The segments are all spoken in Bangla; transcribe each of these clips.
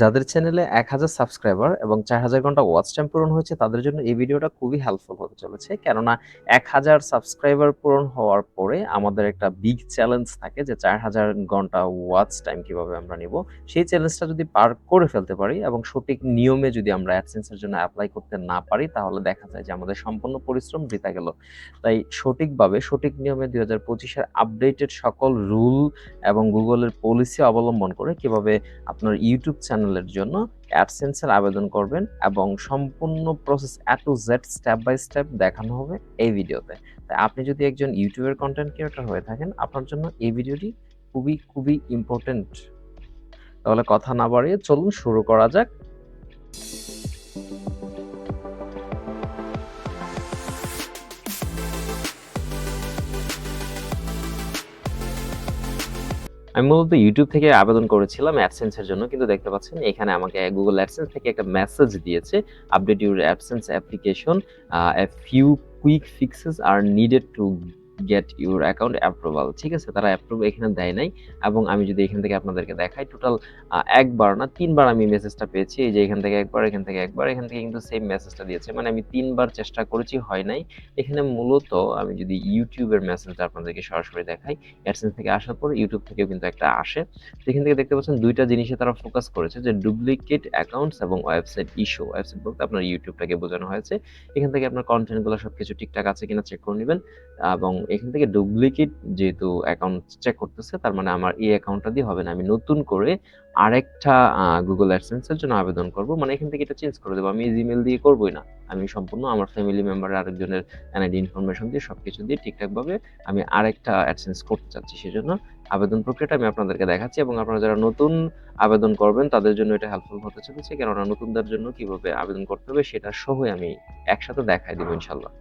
যাদের চ্যানেলে এক হাজার সাবস্ক্রাইবার এবং চার হাজার ঘণ্টা ওয়াচ টাইম পূরণ হয়েছে, তাদের জন্য এই ভিডিওটা খুবই হেল্পফুল হতে চলেছে। কেননা এক হাজার সাবস্ক্রাইবার পূরণ হওয়ার পরে আমাদের একটা বিগ চ্যালেঞ্জ থাকে যে চার হাজার ঘণ্টা ওয়াচ টাইম কীভাবে আমরা নিব, সেই চ্যালেঞ্জটা যদি পার করে ফেলতে পারি এবং সঠিক নিয়মে যদি আমরা অ্যাডসেন্সের জন্য অ্যাপ্লাই করতে না পারি, তাহলে দেখা যায় যে আমাদের সম্পূর্ণ পরিশ্রম বৃথা গেল। তাই সঠিকভাবে, সঠিক নিয়মে দুই হাজার পঁচিশের আপডেটেড সকল রুল এবং গুগলের পলিসি অবলম্বন করে কীভাবে আপনার ইউটিউব চ্যানেলের জন্য অ্যাডসেন্সের আবেদন করবেন এবং সম্পূর্ণ process A to Z step by step দেখানো হবে এই ভিডিওতে। তাই আপনি যদি একজন ইউটিউবের কন্টেন্ট ক্রিয়েটর হয়ে থাকেন, আপনার জন্য এই ভিডিওটি খুবই খুবই ইম্পর্টেন্ট তাহলে কথা না বাড়িয়ে চলুন শুরু করা যাক। আমি মূলত ইউটিউব থেকে আবেদন করেছিলাম অ্যাডসেন্সের জন্য, কিন্তু দেখতে পাচ্ছেন এখানে আমাকে গুগল অ্যাডসেন্স থেকে একটা মেসেজ দিয়েছে update your AdSense application a few quick fixes are needed to get your account approval ঠিক আছে? তারা অ্যাপ্রুভ এখানে দেয় নাই এবং আমি যদি এখান থেকে আপনাদেরকে দেখাই টোটাল একবার না, তিনবার আমি মেসেজটা পেয়েছি, এই যে এখান থেকে একবার, এখান থেকে একবার, এখান থেকে কিন্তু সেম মেসেজটা দিয়েছে। মানে আমি তিনবার চেষ্টা করেছি, হয় নাই। এখানে মূলত আমি যদি ইউটিউবের মেসেজটা আপনাদেরকে সরাসরি দেখাই অ্যাডসেন্স থেকে আসার পর ইউটিউব থেকেও কিন্তু একটা আসে। এখান থেকে দেখতে পাচ্ছেন দুইটা জিনিসে তারা ফোকাস করেছে, যে ডুপ্লিকেট অ্যাকাউন্টস এবং ওয়েবসাইট ইস্যু ওয়েবসাইট বলতে আপনার ইউটিউবটাকে বোঝানো হয়েছে। এখান থেকে আপনার কন্টেন্টগুলো সব কিছু ঠিকঠাক আছে কিনা চেক করে নেবেন এবং এখান থেকে ডুপ্লিকেট যেহেতু অ্যাকাউন্ট চেক করতেছে, তার মানে আমার এই অ্যাকাউন্টটা দিয়ে হবে না। আমি নতুন করে আরেকটা গুগল অ্যাডসেন্সের জন্য আবেদন করব। মানে এখান থেকে এটা চেঞ্জ করে দেবো। আমি জিমেল দিয়ে করবোই না। আমি সম্পূর্ণ আমার ফ্যামিলি মেম্বারের আরেকজনের এনআইডি ইনফরমেশন দিয়ে সবকিছু দিয়ে ঠিকঠাকভাবে আমি আরেকটা অ্যাডসেন্স করতে চাচ্ছি। সেজন্য আবেদন প্রক্রিয়াটা আমি আপনাদেরকে দেখাচ্ছি এবং আপনারা যারা নতুন আবেদন করবেন, তাদের জন্য এটা হেল্পফুল হতে চলেছে। কেননা নতুনদের জন্য কীভাবে আবেদন করতে হবে, সেটা সহই আমি একসাথে দেখাই দিব ইনশাল্লাহ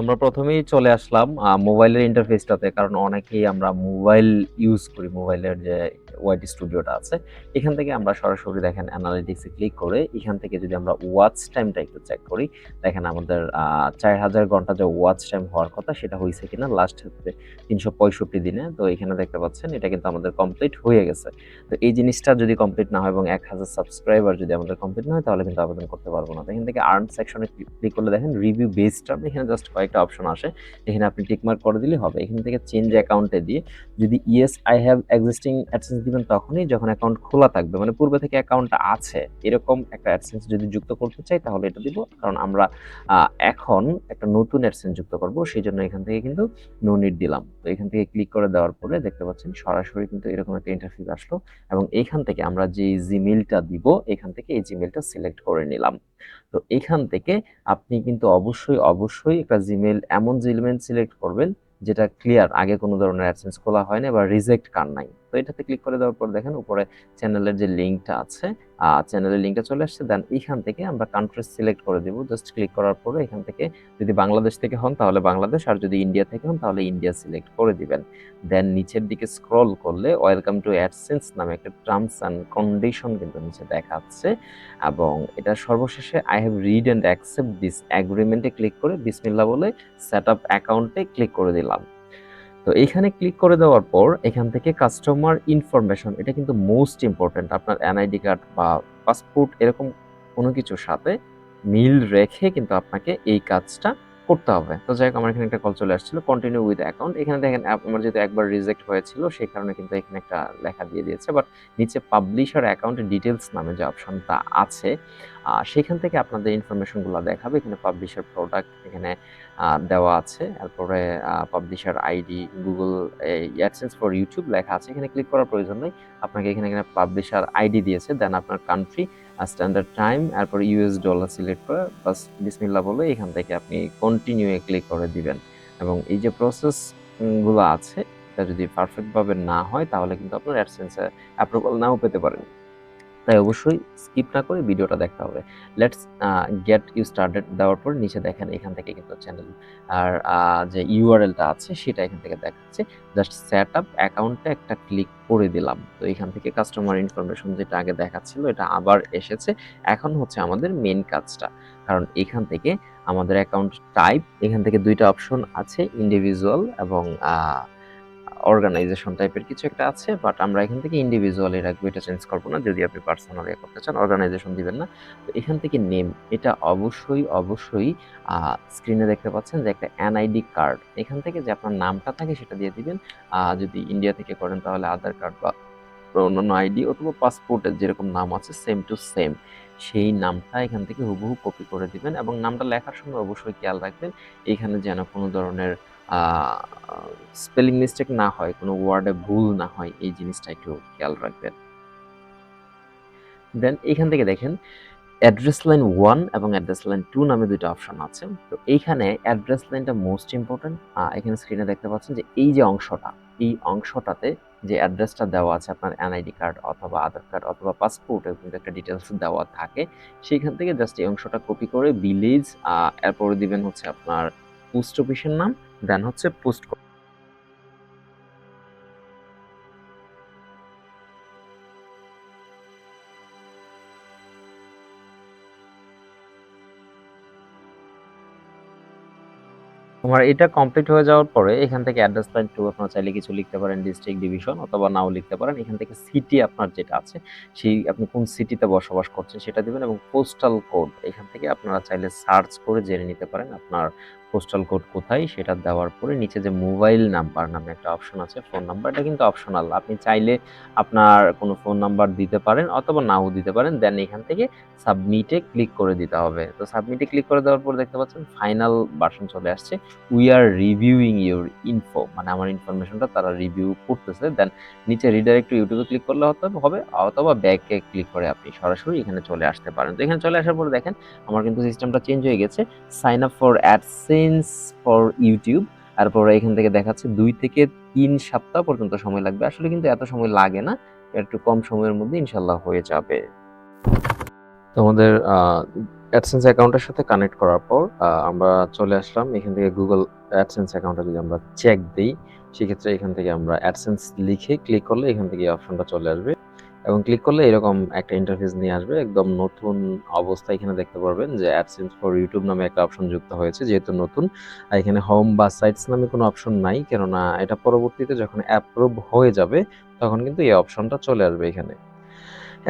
আমরা প্রথমেই চলে আসলাম মোবাইলের ইন্টারফেসটাতে কারণ অনেকেই আমরা মোবাইল ইউজ করি মোবাইলের যে ওয়াইটি স্টুডিওটা আছে। এখান থেকে আমরা সরাসরি দেখেন অ্যানালিটিক্সে ক্লিক করে, এখান থেকে যদি আমরা ওয়াচ টাইমটা একটু চেক করি, দেখেন আমাদের চার হাজার ঘণ্টা যে ওয়াচ টাইম হওয়ার কথা, সেটা হয়েছে কিনা? লাস্ট তিনশো পঁয়ষট্টি দিনে। তো এখানে দেখতে পাচ্ছেন, এটা কিন্তু আমাদের কমপ্লিট হয়ে গেছে। তো এই জিনিসটা যদি কমপ্লিট না হয় এবং এক হাজার সাবস্ক্রাইবার যদি আমাদের কমপ্লিট না হয়, তাহলে কিন্তু আবেদন করতে পারব না। তো এখান থেকে আর্ন সেকশনে ক্লিক করলে দেখেন রিভিউ বেসড এখানে জাস্ট কয়েকটা অপশন আসে। এখানে আপনি টিকমার্ক করে দিলে হবে। এখান থেকে চেঞ্জ অ্যাকাউন্টে দিয়ে যদি yes I have existing AdSense দিবেন তখনই যখন অ্যাকাউন্ট খোলা থাকবে মানে পূর্বে থেকে অ্যাকাউন্টটা আছে, এরকম একটা অ্যাডসেন্স যদি যুক্ত করতে চাই তাহলে এটা দিব। কারণ আমরা এখন একটা নতুন অ্যাডসেন্স যুক্ত করব, সেই জন্য এখান থেকে কিন্তু নো নিট দিলাম। তো এখান থেকে ক্লিক করে দেওয়ার পরে দেখতে পাচ্ছেন সরাসরি কিন্তু এরকম একটা ইন্টারফিউ আসলো এবং এইখান থেকে আমরা যে জিমেলটা দিব, এখান থেকে এই জিমেলটা সিলেক্ট করে নিলাম। তো এখান থেকে আপনি কিন্তু অবশ্যই অবশ্যই একটা জিমেল এমন জিমেল সিলেক্ট করবেন যেটা ক্লিয়ার আগে কোনো ধরনের অ্যাডসেন্স খোলা হয় না বা রিজেক্ট কার নাই। তো এটাতে ক্লিক করে দেওয়ার পর দেখেন উপরে চ্যানেলের যে লিঙ্কটা আছে চ্যানেলের লিঙ্কটা চলে আসছে দেন এইখান থেকে আমরা কান্ট্রি সিলেক্ট করে দিব। জাস্ট ক্লিক করার পরে এখান থেকে যদি বাংলাদেশ থেকে হন তাহলে বাংলাদেশ, আর যদি ইন্ডিয়া থেকে হন তাহলে ইন্ডিয়া সিলেক্ট করে দিবেন। দেন নিচের দিকে স্ক্রল করলে ওয়েলকাম টু অ্যাডসেন্স নামে একটা টার্মস অ্যান্ড কন্ডিশন কিন্তু নিচে দেখাচ্ছে এবং এটা সর্বশেষে I have read and accept this অ্যাগ্রিমেন্টে click করে বিসমিল্লা বলে সেট আপ অ্যাকাউন্টে ক্লিক করে দিলাম। তো এখানে ক্লিক করে দেওয়ার পর এখান থেকে কাস্টমার ইনফরমেশন এটা কিন্তু মোস্ট ইম্পর্টেন্ট আপনার এনআইডি কার্ড বা পাসপোর্ট এরকম কোনো কিছুর সাথে মিল রেখে কিন্তু আপনাকে এই কাজটা করতে হবে। তো যাই হোক, আমার এখানে একটা কল চলে আসছিল। কন্টিনিউ উইথ অ্যাকাউন্ট এখানে দেখেন আমার যেহেতু একবার রিজেক্ট হয়েছিল, সেই কারণে কিন্তু এখানে একটা লেখা দিয়ে দিয়েছে। বাট নিচে পাবলিশার অ্যাকাউন্ট ডিটেলস নামে যে অপশনটা আছে সেখান থেকে আপনাদের ইনফরমেশনগুলো দেখাবে। এখানে পাবলিশার প্রোডাক্ট এখানে দেওয়া আছে। তারপরে publisher ID Google AdSense for YouTube লেখা আছে। এখানে ক্লিক করার প্রয়োজন নেই। আপনাকে এখানে এখানে পাবলিশার আইডি দিয়েছে। দেন আপনার কান্ট্রি স্ট্যান্ডার্ড টাইম এরপর ইউএস ডলার সিলেক্ট করে বাস বিসমিল্লা বলে এখান থেকে আপনি কন্টিনিউ ক্লিক করে দিবেন। এবং এই যে প্রসেসগুলো আছে তা যদি পারফেক্টভাবে না হয়, তাহলে কিন্তু আপনার অ্যাডসেন্সে অ্যাপ্রুভাল নাও পেতে পারেন। তাই অবশ্যই স্কিপ না করে ভিডিওটা দেখতে হবে। লেটস গেট ইউ স্টার্টেড দেওয়ার পর নিচে দেখেন এখান থেকে কিন্তু চ্যানেল আর যে ইউআরএলটা আছে সেটা এখান থেকে দেখাচ্ছে। জাস্ট সেট আপ অ্যাকাউন্টে একটা ক্লিক করে দিলাম। তো এখান থেকে কাস্টমার ইনফরমেশন যেটা আগে দেখাচ্ছিল, এটা আবার এসেছে। এখন হচ্ছে আমাদের মেন কাজটা। কারণ এখান থেকে আমাদের অ্যাকাউন্ট টাইপ এখান থেকে দুইটা অপশন আছে ইন্ডিভিজুয়াল এবং অর্গানাইজেশন টাইপের কিছু একটা আছে বাট আমরা এখান থেকে ইন্ডিভিজুয়ালি রাখব, এটা চেঞ্জ করব না। যদি আপনি পার্সোনালি করতে চান অর্গানাইজেশন দিবেন না। তো এখান থেকে নেম এটা অবশ্যই অবশ্যই স্ক্রিনে দেখতে পাচ্ছেন যে একটা এনআইডি কার্ড এখান থেকে যে আপনার নামটা থাকে সেটা দিয়ে দিবেন। যদি ইন্ডিয়া থেকে করেন তাহলে আধার কার্ড বা অন্যান্য আইডি অথবা পাসপোর্টের যেরকম নাম আছে সেম টু সেম সেই নামটা এখান থেকে হুবহু কপি করে দিবেন এবং নামটা লেখার সময় অবশ্যই খেয়াল রাখবেন। এখানে যেন কোনো ধরনের স্পেলিং মিস্টেক না হয়, কোনো ওয়ার্ডে ভুল না হয়, এই জিনিসটা একটু খেয়াল রাখবেন। দেন এখান থেকে দেখেন অ্যাড্রেস লাইন ওয়ান এবং অ্যাড্রেস লাইন টু নামে দুটো অপশন আছে। তো এইখানে অ্যাড্রেস লাইনটা মোস্ট ইম্পর্টেন্ট এখানে স্ক্রিনে দেখতে পাচ্ছেন যে এই যে অংশটা, এই অংশটাতে যে অ্যাড্রেসটা দেওয়া আছে আপনার এনআইডি কার্ড অথবা আধার কার্ড অথবা পাসপোর্ট কিন্তু একটা ডিটেলস দেওয়া থাকে সেইখান থেকে জাস্ট এই অংশটা কপি করে ভিলেজ এরপরে দিবেন হচ্ছে আপনার পোস্ট অফিসের নাম দেন হচ্ছে পোস্ট তোমার এটা কমপ্লিট হয়ে যাওয়ার পরে এখান থেকে অ্যাড্রেস লাইন টু আপনারা চাইলে কিছু লিখতে পারেন ডিস্ট্রিক্ট ডিভিশন অথবা নাও লিখতে পারেন। এখান থেকে সিটি আপনার যেটা আছে, সেই আপনি কোন সিটিতে বসবাস করছেন সেটা দিবেন এবং পোস্টাল কোড এখান থেকে আপনারা চাইলে সার্চ করে জেনে নিতে পারেন আপনার পোস্টাল কোড কোথায় সেটা দেওয়ার পরে নিচে যে মোবাইল নাম্বার নামে একটা অপশন আছে ফোন নাম্বার এটা কিন্তু অপশনাল আপনি চাইলে আপনার কোনো ফোন নাম্বার দিতে পারেন অথবা নাও দিতে পারেন দেন এখান থেকে সাবমিটে ক্লিক করে দিতে হবে। তো সাবমিটে ক্লিক করে দেওয়ার পর দেখতে পাচ্ছেন ফাইনাল বাটন চলে আসছে। We are reviewing your info মানে আমার ইনফরমেশনটা তারা রিভিউ করতেছে দেন নিচে রিডাইরেক্ট ইউটিউবে ক্লিক করলে হবে অথবা ব্যাকে ক্লিক করে আপনি সরাসরি এখানে চলে আসতে পারেন। তো এখানে চলে আসার পরে দেখেন, আমার কিন্তু সিস্টেমটা চেঞ্জ হয়ে গেছে। Sign up for AdSense for YouTube তারপরে এখান থেকে দেখাচ্ছে দুই থেকে তিন সপ্তাহ পর্যন্ত সময় লাগবে। আসলে কিন্তু এত সময় লাগে না, একটু কম সময়ের মধ্যে ইনশাল্লাহ হয়ে যাবে। তোমাদের অ্যাডসেন্স অ্যাকাউন্টের সাথে কানেক্ট করার পর আমরা চলে আসলাম এখান থেকে গুগল অ্যাডসেন্স অ্যাকাউন্টে যদি আমরা চেক দিই, সেক্ষেত্রে এখান থেকে আমরা অ্যাডসেন্স লিখে ক্লিক করলে এখান থেকে অপশনটা চলে আসবে। এবং ক্লিক করলে এরকম একটা ইন্টারফেস নিয়ে আসবে। একদম নতুন অবস্থা এখানে দেখতে পারবেন যে অ্যাডসেন্স ফর ইউটিউব নামে একটা অপশন যুক্ত হয়েছে, যেহেতু নতুন। এখানে হোম বা সাইটস নামে কোনো অপশন নাই, কেননা এটা পরবর্তীতে যখন অ্যাপ্রুভ হয়ে যাবে, তখন কিন্তু এই অপশনটা চলে আসবে এখানে।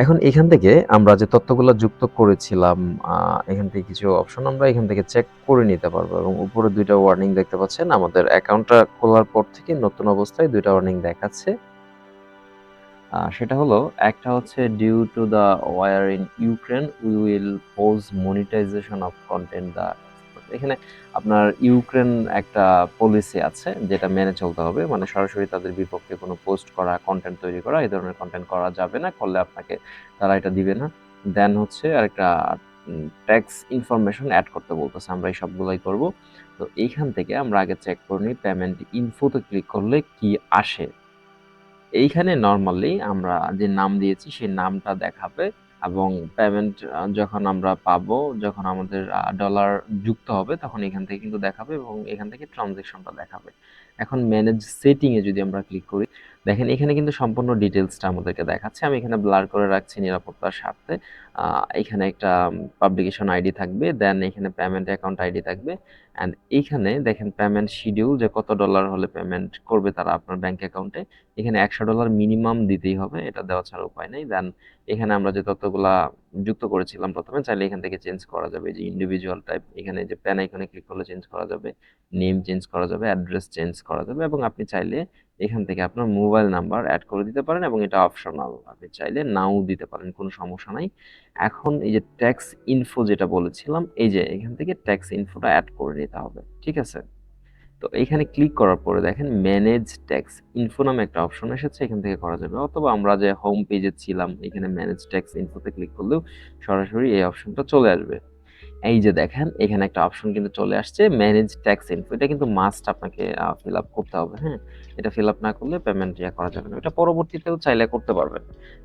এখন এখান থেকে আমরা যে তথ্যগুলো যুক্ত করেছিলাম এখান থেকে কিছু অপশন আমরা এখান থেকে চেক করে নিতে পারব এবং উপরে দুইটা ওয়ার্নিং দেখতে পাচ্ছেন। আমাদের অ্যাকাউন্টটা খোলার পর থেকে নতুন অবস্থায় দুইটা ওয়ার্নিং দেখাচ্ছে। সেটা হলো, একটা হচ্ছে due to the war in Ukraine we will pause monetisation of content the এখানে আপনার ইউক্রেন একটা পলিসি আছে, যেটা মেনে চলতে হবে। মানে সরাসরি তাদের বিপক্ষে কোনো পোস্ট করা কন্টেন্ট তৈরি করা, এই ধরনের কন্টেন্ট করা যাবে না, করলে আপনাকে তারা এটা দিবে না। দেন হচ্ছে আরেকটা ট্যাক্স ইনফরমেশন অ্যাড করতে বলতেছে, আমরা এই সবগুলোই করব। তো এইখান থেকে আমরা আগে চেক করে নিই পেমেন্ট ইনফোতে ক্লিক করলে কি আসে। এইখানে নর্মালি আমরা যে নাম দিয়েছি, সেই নামটা দেখাবে এবং পেমেন্ট যখন আমরা পাবো, যখন আমাদের ডলার যুক্ত হবে, তখন এখান থেকে কিন্তু দেখাবে এবং এখান থেকে ট্রানজেকশনটা দেখাবে। এখন ম্যানেজ সেটিং এ যদি আমরা ক্লিক করি, দেখেন এখানে কিন্তু সম্পূর্ণ ডিটেলসটা আমাদেরকে দেখাচ্ছে। আমি এখানে ব্লার করে রাখছি নিরাপত্তার স্বার্থে। এখানে একটা পাবলিকেশন আইডি থাকবে দেন এখানে পেমেন্ট অ্যাকাউন্ট আইডি থাকবে অ্যান্ড এইখানে দেখেন পেমেন্ট শিডিউল যে কত ডলার হলে পেমেন্ট করবে তারা আপনার ব্যাংক অ্যাকাউন্টে এখানে একশো ডলার মিনিমাম দিতেই হবে, এটা দেওয়া ছাড়া উপায় নেই দেন এখানে আমরা যে তথ্যগুলা যুক্ত করেছিলাম প্রথমে, চাইলে এখান থেকে চেঞ্জ করা যাবে, যে ইন্ডিভিজুয়াল টাইপ এখানে যে প্যান আইকনে ক্লিক করলে চেঞ্জ করা যাবে নেম চেঞ্জ করা যাবে অ্যাড্রেস চেঞ্জ করা যাবে, এবং আপনি চাইলে এখান থেকে আপনার মোবাইল নাম্বার অ্যাড করে দিতে পারেন, এবং এটা অপশনাল আপনি চাইলে নাও দিতে পারেন, কোনো সমস্যা নাই। এখন এই যে ট্যাক্স ইনফো যেটা বলেছিলাম, এই যে এখান থেকে ট্যাক্স ইনফোটা অ্যাড করে নিতে হবে, ঠিক আছে? তো এখানে ক্লিক করার পরে দেখেন ম্যানেজ ট্যাক্স ইনফো নামে একটা অপশন এসেছে, এখান থেকে করা যাবে। অথবা আমরা যে হোম পেজে ছিলাম, এখানে ম্যানেজ ট্যাক্স ইনফোতে ক্লিক করলেও সরাসরি এই অপশনটা চলে আসবে। এই যে দেখেন, এখানে একটা অপশন কিন্তু চলে আসছে ম্যানেজ ট্যাক্স ইনফো এটা কিন্তু মাস্ট আপনাকে ফিল আপ করতে হবে হ্যাঁ? এটা ফিল আপ না করলে পেমেন্ট ইয়া করা যাবে না। এটা পরবর্তীতেও চাইলে করতে পারবেন।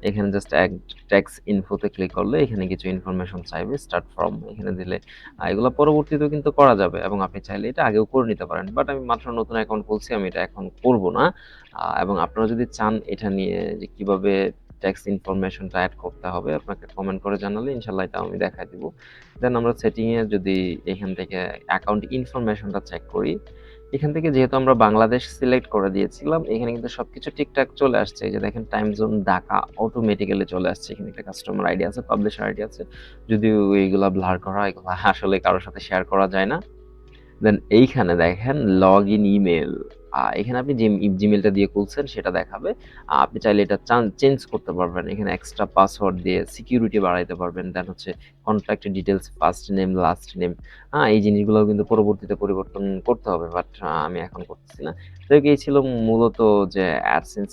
এখানে জাস্ট এক ট্যাক্স ইনফোতে ক্লিক করলে এখানে কিছু ইনফরমেশন চাইবে স্টার্ট ফ্রম এখানে দিলে এগুলো পরবর্তীতেও কিন্তু করা যাবে এবং আপনি চাইলে এটা আগেও করে নিতে পারেন। বাট আমি মাত্র নতুন অ্যাকাউন্ট খুলছি, আমি এটা এখন করব না। এবং আপনারা যদি চান এটা নিয়ে যে কীভাবে ট্যাক্স ইনফরমেশনটা অ্যাড করতে হবে, আপনাকে কমেন্ট করে জানালে ইনশাল্লাহ এটা আমি দেখাই দিব। দেন আমরা সেটিংয়ে যদি এখান থেকে অ্যাকাউন্ট ইনফরমেশনটা চেক করি, এখান থেকে যেহেতু আমরা বাংলাদেশ সিলেক্ট করে দিয়েছিলাম, এখানে কিন্তু সবকিছু ঠিকঠাক চলে আসছে। যে দেখেন টাইম জোন ঢাকা অটোমেটিক্যালি চলে আসছে। এখানে একটা কাস্টমার আইডি আছে পাবলিশার আইডি আছে। যদিও এইগুলা ব্লার করা, এগুলো আসলে কারোর সাথে শেয়ার করা যায় না। দেন এইখানে দেখেন লগ ইন ইমেল এখানে আপনি যে জিমেলটা দিয়ে খুলছেন সেটা দেখাবে। আপনি চাইলে এটা চেঞ্জ করতে পারবেন। এখানে এক্সট্রা পাসওয়ার্ড দিয়ে সিকিউরিটি বাড়াইতে পারবেন। দেন হচ্ছে contract details first name last name হ্যাঁ এই জিনিসগুলো কিন্তু পরবর্তীতে পরিবর্তন করতে হবে বাট আমি এখন করতেছি না। তো এই ছিল মূলত যে অ্যাডসেন্স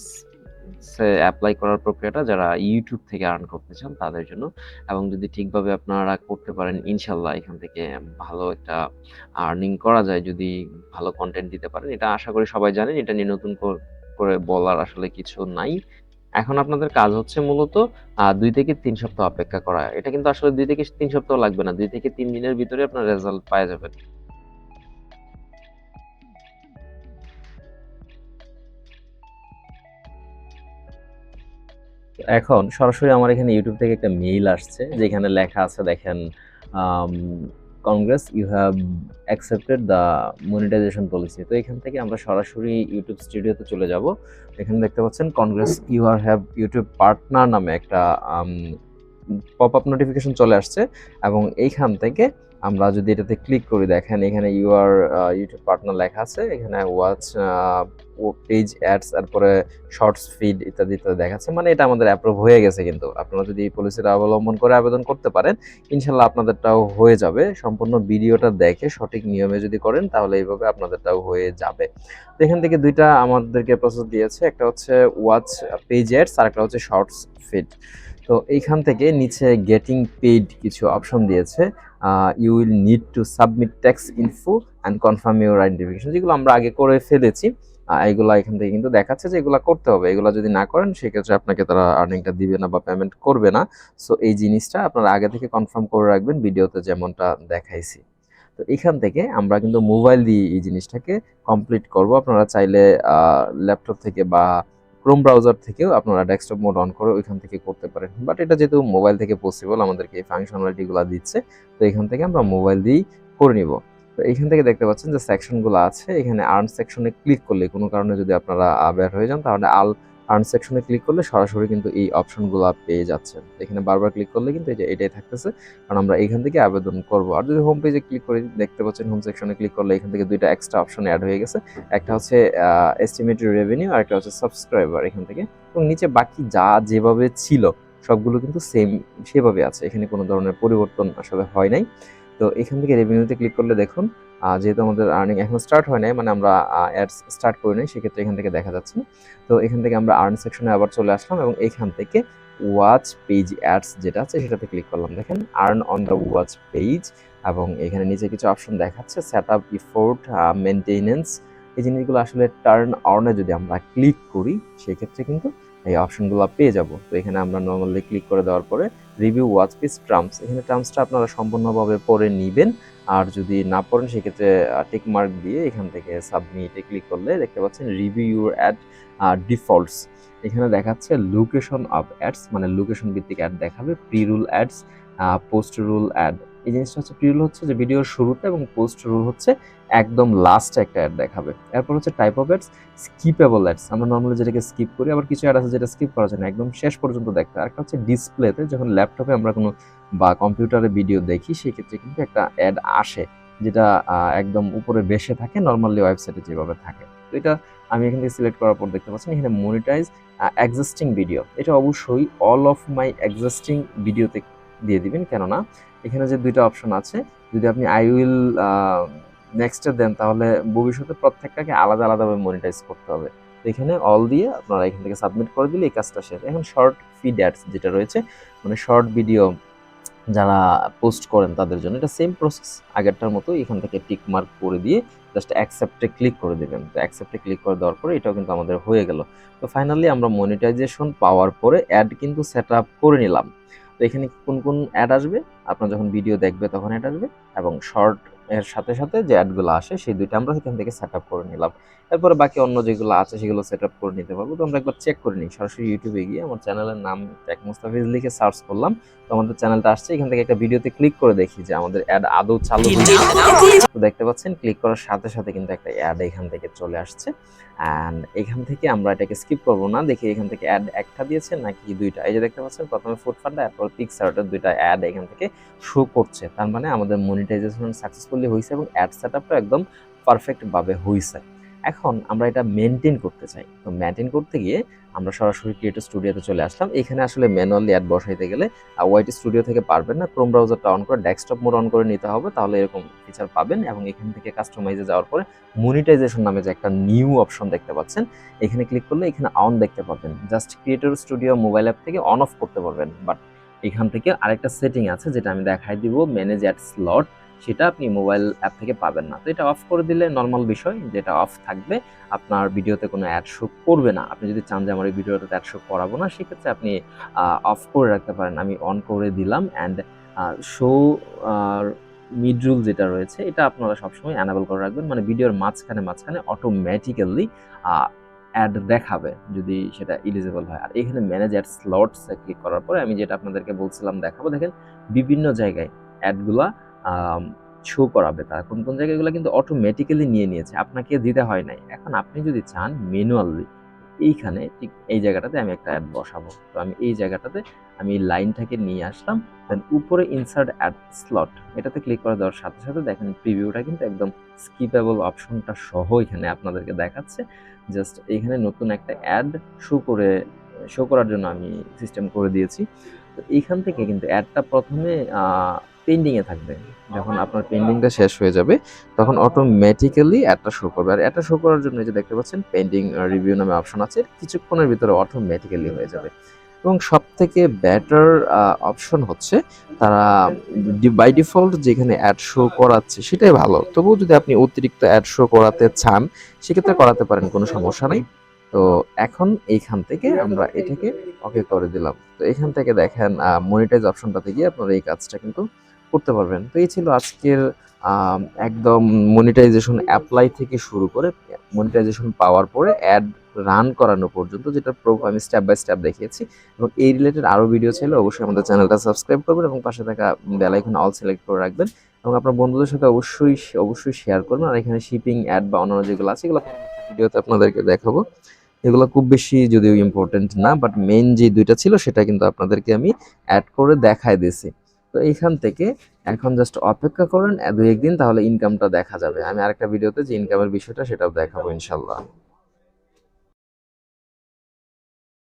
অ্যাপ্লাই করার প্রক্রিয়াটা যারা ইউটিউব থেকে আর্ন করতে চান তাদের জন্য। এবং যদি ঠিকভাবে আপনারা করতে পারেন, ইনশাল্লাহ এখান থেকে ভালো একটা আর্নিং করা যায়, যদি ভালো কন্টেন্ট দিতে পারেন। এটা আশা করি সবাই জানেন, এটা নিয়ে নতুন করে বলার আসলে কিছু নাই। এখন আপনাদের কাজ হচ্ছে মূলত দুই থেকে তিন সপ্তাহ অপেক্ষা করা। এটা কিন্তু আসলে দুই থেকে তিন সপ্তাহ লাগবে না। দুই থেকে তিন দিনের ভিতরে আপনার রেজাল্ট পাওয়া যাবেন এখন সরাসরি আমার এখানে ইউটিউব থেকে একটা মেইল আসছে, যেখানে লেখা আছে, দেখেন congrats you have accepted the monetisation policy তো এখান থেকে আমরা সরাসরি ইউটিউব স্টুডিওতে চলে যাব। এখানে দেখতে পাচ্ছেন congrats you are have YouTube partner নামে একটা পপ আপ নোটিফিকেশন চলে আসছে এবং এইখান থেকে আমরা যদি এটাতে ক্লিক করি, দেখেন এখানে ইউ আর ইউটিউব পার্টনার লেখা আছে, এখানে ওয়াচ পেজ অ্যাডস তারপরে শর্টস ফিড ইত্যাদি ইত্যাদি দেখাচ্ছে মানে এটা আমাদের অ্যাপ্রুভ হয়ে গেছে কিন্তু। আপনারা যদি এই পলিসিটা অবলম্বন করে আবেদন করতে পারেন, ইনশাল্লাহ আপনাদেরটাও হয়ে যাবে। সম্পূর্ণ ভিডিওটা দেখে সঠিক নিয়মে যদি করেন, তাহলে এইভাবে আপনাদেরটাও হয়ে যাবে। তো এখান থেকে দুইটা আমাদেরকে প্রসেস দিয়েছে। একটা হচ্ছে ওয়াচ পেজ অ্যাডস আর একটা হচ্ছে শর্টস ফিড তো এইখান থেকে নিচে গেটিং পেইড কিছু অপশন দিয়েছে। You will need to submit tax info and confirm your identification যেগুলো আমরা আগে করে ফেলেছি এগুলা এখান থেকে কিন্তু দেখাচ্ছে যে এগুলো করতে হবে। এগুলো যদি না করেন, সেক্ষেত্রে আপনাকে তারা আর্নিংটা দিবে না বা পেমেন্ট করবে না। সো এই জিনিসটা আপনারা আগে থেকে কনফার্ম করে রাখবেন ভিডিওতে যেমনটা দেখাইছি। তো এখান থেকে আমরা কিন্তু মোবাইল দিয়ে এই জিনিসটাকে কমপ্লিট করব। আপনারা চাইলে ল্যাপটপ থেকে বা ক্রোম ব্রাউজার থেকেও আপনারা ডেস্কটপ মোড অন করে ওইখান থেকে করতে পারেন। বাট এটা যেহেতু মোবাইল থেকে পসিবল আমাদেরকে এই ফাংশনালিটিগুলো দিচ্ছে, তো এখান থেকে আমরা মোবাইল দিয়েই করে নিব। তো এখান থেকে দেখতে পাচ্ছেন যে সেকশনগুলো আছে। এখানে আর্ন সেকশনে ক্লিক করলে কোনো কারণে যদি আপনারা বের হয়ে যান, তাহলে আল আর্ন সেকশনে ক্লিক করলে সরাসরি কিন্তু এই অপশনগুলো পেয়ে যাচ্ছেন। এখানে বারবার ক্লিক করলে কিন্তু এই যে এটাই থাকতেছে, কারণ আমরা এখান থেকে আবেদন করব। আর যদি হোম পেজে ক্লিক করি, দেখতে পাচ্ছেন হোম সেকশনে ক্লিক করলে এখান থেকে দুইটা এক্সট্রা অপশন অ্যাড হয়ে গেছে। একটা হচ্ছে এস্টিমেটেড রেভিনিউ আর একটা হচ্ছে সাবস্ক্রাইবার এখান থেকে। এবং নিচে বাকি যা যেভাবে ছিল, সবগুলো কিন্তু সেম সেভাবে আছে। এখানে কোনো ধরনের পরিবর্তন আসলে হয় নাই। তো এখান থেকে রেভিনিউতে ক্লিক করলে দেখুন যেহেতু আমাদের আর্নিং এখন স্টার্ট হয় নাই মানে আমরা অ্যাডস স্টার্ট করি নাই, সেক্ষেত্রে এখান থেকে দেখা যাচ্ছে। তো এখান থেকে আমরা আর্ন সেকশনে আবার চলে আসলাম এবং এখান থেকে ওয়াচ পেজ অ্যাডস যেটা আছে, সেটাতে ক্লিক করলাম। দেখেন earn on the watch page এবং এখানে নিচে কিছু অপশন দেখাচ্ছে সেট আপ ইফোর্ট মেনটেনেন্স এই জিনিসগুলো আসলে টার্ন অনে যদি আমরা ক্লিক করি, সেক্ষেত্রে কিন্তু এই অপশনগুলো পেয়ে যাব। তো এখানে আমরা নর্মালি ক্লিক করে দেওয়ার পরে রিভিউ ওয়াচ পিস টার্মস এখানে টার্মসটা আপনারা সম্পূর্ণভাবে পড়ে নেবেন। আর যদি না পড়েন, সেক্ষেত্রে টিক মার্ক দিয়ে এখান থেকে সাবমিটে ক্লিক করলে দেখতে পাচ্ছেন রিভিউ ইউর অ্যাড ডিফল্টস এখানে দেখাচ্ছে লোকেশন অফ অ্যাডস মানে লোকেশন ভিত্তিক অ্যাড দেখাবে pre roll ads post roll ad এই জিনিসটা হচ্ছে প্রি রুল হচ্ছে যে ভিডিওর শুরুতে এবং পোস্ট রুল হচ্ছে একদম লাস্ট একটা অ্যাড দেখাবে। এরপর হচ্ছে type of ads skippable ads আমরা নর্মালি যেটাকে স্কিপ করি, আবার কিছু অ্যাড আছে যেটা স্কিপ করা যায় না, একদম শেষ পর্যন্ত দেখতে। আরেকটা হচ্ছে ডিসপ্লেতে যখন ল্যাপটপে আমরা কোনো, বা কম্পিউটারে ভিডিও দেখি, সেক্ষেত্রে কিন্তু একটা অ্যাড আসে, যেটা একদম উপরে বেসে থাকে নর্মালি ওয়েবসাইটে যেভাবে থাকে। তো এটা আমি এখান থেকে সিলেক্ট করার পর দেখতে পাচ্ছেন, এখানে মনিটাইজ এক্সিস্টিং ভিডিও এটা অবশ্যই অল অফ মাই এক্সিস্টিং ভিডিওতে দিয়ে দিবেন, কেননা এখানে যে দুইটা অপশন আছে, যদি আপনি আই উইল নেক্সটে দেন, তাহলে ভবিষ্যতে প্রত্যেকটাকে আলাদা আলাদাভাবে মনিটাইজ করতে হবে। এখানে অল দিয়ে আপনারা এখান থেকে সাবমিট করে দিলে এই কাজটা শেষ। এখন শর্ট ফিড অ্যাডস যেটা রয়েছে মানে শর্ট ভিডিও যারা পোস্ট করেন তাদের জন্য, এটা সেম প্রসেস আগেরটার মতো এখান থেকে টিক মার্ক করে দিয়ে জাস্ট অ্যাকসেপ্টে ক্লিক করে দেবেন। তো অ্যাকসেপ্টে ক্লিক করে দেওয়ার পরে এটাও কিন্তু আমাদের হয়ে গেল। তো ফাইনালি আমরা মনিটাইজেশন পাওয়ার পরে অ্যাড কিন্তু সেট আপ করে নিলাম। তো এখানে কোন কোন অ্যাড আসবে? আপনার যখন ভিডিও দেখবে তখন অ্যাড আসবে এবং শর্ট এর সাথে সাথে যে অ্যাডগুলো আসে, সেই দুইটা আমরা সেখান থেকে সেট আপ করে নিলাম। এরপরে বাকি অন্য যেগুলো আছে সেগুলো সেট আপ করে নিতে পারব। তো আমরা একবার চেক করে নিই। সরাসরি ইউটিউবে গিয়ে আমার চ্যানেলের নাম টেক মুস্তাফিজ লিখে সার্চ করলাম। তো আমাদের চ্যানেলটা আসছে। এখান থেকে একটা ভিডিওতে ক্লিক করে দেখি যে আমাদের অ্যাড আদৌ চালু তো দেখতে পাচ্ছেন ক্লিক করার সাথে সাথে কিন্তু একটা অ্যাড এখান থেকে চলে আসছে। অ্যান্ড এখান থেকে আমরা এটাকে স্কিপ করব না। দেখি এখান থেকে অ্যাড একটা দিয়েছে নাকি দুইটা। এই যে দেখতে পাচ্ছেন, প্রথমে ফুডফান্ডা এরপর পিক্সারটার দুইটা অ্যাড এখান থেকে শো করছে। তার মানে আমাদের মনিটাইজেশন সাকসেসফুলি হয়েছে এবং অ্যাড সেটআপটা একদম পারফেক্ট ভাবে হয়েছে। এখন আমরা এটা মেনটেন করতে চাই। তো মেনটেন করতে গিয়ে আমরা সরাসরি ক্রিয়েটর স্টুডিওতে চলে আসলাম। এখানে আসলে ম্যানুয়ালি অ্যাড বসাইতে গেলে ওয়াইটি স্টুডিও থেকে পারবেন না। ক্রোম ব্রাউজারটা অন করে ডেস্কটপ মোড অন করে নিতে হবে। তাহলে এরকম ফিচার পাবেন এবং এখান থেকে কাস্টমাইজে যাওয়ার পরে মনিটাইজেশন নামে যে একটা নিউ অপশন দেখতে পাচ্ছেন, এখানে ক্লিক করলে এখানে অন দেখতে পাবেন। Just creator studio mobile app থেকে অন অফ করতে পারবেন। বাট এখান থেকে আরেকটা সেটিং আছে, যেটা আমি দেখাই দিব ম্যানেজ অ্যাড স্লট সেটা আপনি মোবাইল অ্যাপ থেকে পাবেন না। তো এটা অফ করে দিলে নর্মাল বিষয় যেটা অফ থাকবে, আপনার ভিডিওতে কোনো অ্যাড শো করবে না। আপনি যদি চান যে আমার এই ভিডিওতে অ্যাড শো করাবো না, সেক্ষেত্রে আপনি অফ করে রাখতে পারেন। আমি অন করে দিলাম অ্যান্ড শো মিড রুল যেটা রয়েছে, এটা আপনারা সবসময় অ্যানাবল করে রাখবেন। মানে ভিডিওর মাঝখানে মাঝখানে অটোমেটিক্যালি অ্যাড দেখাবে যদি সেটা ইলিজিবল হয়। আর এখানে ম্যানেজ অ্যাড স্লটস ক্লিক করার পরে আমি যেটা আপনাদেরকে বলছিলাম দেখাবো, দেখেন বিভিন্ন জায়গায় অ্যাডগুলা শো করাবে তার। কোন কোন জায়গাগুলো কিন্তু অটোমেটিক্যালি নিয়ে নিয়েছে। আপনাকে দিতে হয় নাই। এখন আপনি যদি চান ম্যানুয়ালি এইখানে ঠিক এই জায়গাটাতে আমি একটা অ্যাড বসাবো। তো আমি এই জায়গাটাতে আমি লাইনটাকে নিয়ে আসলাম দেন উপরে ইনসার্ট অ্যাড স্লট এটাতে ক্লিক করে দেওয়ার সাথে সাথে দেখেন প্রিভিউটা কিন্তু একদম স্কিপেবল অপশনটা সহ এখানে আপনাদেরকে দেখাচ্ছে। জাস্ট এখানে নতুন একটা অ্যাড শো করে শো করার জন্য আমি সিস্টেম করে দিয়েছি। তো এইখান থেকে কিন্তু অ্যাডটা প্রথমে পেন্ডিংয়ে থাকবে। যখন আপনার পেন্ডিংটা শেষ হয়ে যাবে তখন অটোমেটিক্যালি অ্যাডটা শো করবে। আর অ্যাডটা শো করার জন্য যে দেখতে পাচ্ছেন পেন্ডিং রিভিউ নামে অপশন আছে কিছুক্ষণের ভিতরে অটোমেটিক্যালি হয়ে যাবে। এবং সব থেকে বেটার অপশন হচ্ছে তারা বাই ডিফল্ট যেখানে অ্যাড শো করাচ্ছে সেটাই ভালো। তবুও যদি আপনি অতিরিক্ত অ্যাড শো করাতে চান সেক্ষেত্রে করাতে পারেন কোনো সমস্যা নেই। তো এখন এইখান থেকে আমরা এটাকে ওকে করে দিলাম। তো এখান থেকে দেখেন মনিটাইজ অপশনটাতে গিয়ে আপনারা এই কাজটা কিন্তু করতে পারবেন। তো এই ছিল আজকের একদম মনিটাইজেশন অ্যাপ্লাই থেকে শুরু করে মনিটাইজেশন পাওয়ার পরে অ্যাড রান করানো পর্যন্ত যেটা আমি স্টেপ বাই স্টেপ দেখিয়েছি এবং এই রিলেটেড আরও ভিডিও ছিল অবশ্যই আমাদের চ্যানেলটা সাবস্ক্রাইব করবেন এবং পাশে থাকা বেল আইকন অল সিলেক্ট করে রাখবেন এবং আপনার বন্ধুদের সাথে অবশ্যই অবশ্যই শেয়ার করবেন। আর এখানে শিপিং অ্যাড বা অন্যান্য যেগুলো আছে এগুলো ভিডিওতে আপনাদেরকে দেখাবো। এগুলো খুব বেশি যদিও ইম্পর্টেন্ট না বাট মেন যে দুইটা ছিল সেটা কিন্তু আপনাদেরকে আমি অ্যাড করে দেখায় দিয়েছি। তো এইখান থেকে এখন জাস্ট অপেক্ষা করেন দু একদিন তাহলে ইনকামটা দেখা যাবে। আমি আরেকটা ভিডিওতে যে ইনকামের বিষয়টা সেটাও দেখাবো ইনশাল্লাহ